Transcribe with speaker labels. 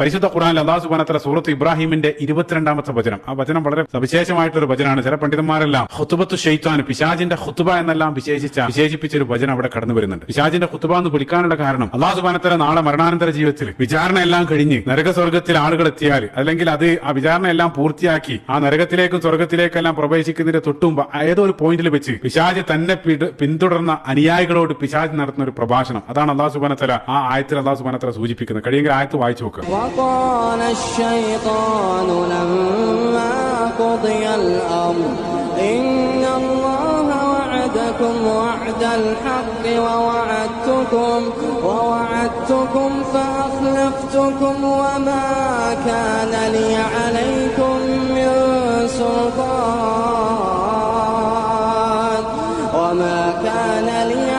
Speaker 1: പരിശുദ്ധ ഖുറാനിൽ അള്ളാഹു സുബാനത്തല സൂറത്ത് ഇബ്രാഹിമിന്റെ ഇരുപത്തിരണ്ടാമത്തെ വചനം. ആ വചനം വളരെ സവിശേഷമായിട്ടൊരു വചനമാണ്. ചില പണ്ഡിതന്മാരെല്ലാം ഹുത്തുബത്ത് ഷെയ്ത്താൻ പിശാജിന്റെ ഹുത്തുബ എന്നെല്ലാം വിശേഷിച്ച വിശേഷിപ്പിച്ച ഒരു വചനം അവിടെ കടന്നു വരുന്നുണ്ട്. പിശാജിന്റെ ഹുത്തുബ എന്ന് വിളിക്കാനുള്ള കാരണം അള്ളാഹു സുബാനത്തല നാളെ മരണാനന്തര ജീവിതത്തിൽ വിചാരണ എല്ലാം കഴിഞ്ഞ് നരകസ്വർഗത്തിൽ ആളുകൾ എത്തിയാൽ അല്ലെങ്കിൽ അത് ആ വിചാരണ എല്ലാം പൂർത്തിയാക്കി ആ നരകത്തിലേക്കും സ്വർഗത്തിലേക്കെല്ലാം പ്രവേശിക്കുന്നതിന്റെ തൊട്ടുമ്പ് ഏതോ ഒരു പോയിന്റിൽ വെച്ച് പിശാജ് തന്നെ പിന്തുടർന്ന അനുയായികളോട് പിശാജ് നടത്തുന്ന ഒരു പ്രഭാഷണം. അതാണ് അള്ളാഹു സുബാനത്തല ആ ആയത്തിൽ അള്ളാഹു സുബാനത്തല സൂചിപ്പിക്കുന്നത്. കഴിയെങ്കിൽ ആയത്ത് വായിച്ചു നോക്കുക
Speaker 2: وقال الشيطان لما قضي الأمر. إن الله وعدكم وعد الحق ووعدتكم ووعدتكم فأخلفتكم وما كان لي عليكم من سلطان. وما كان لي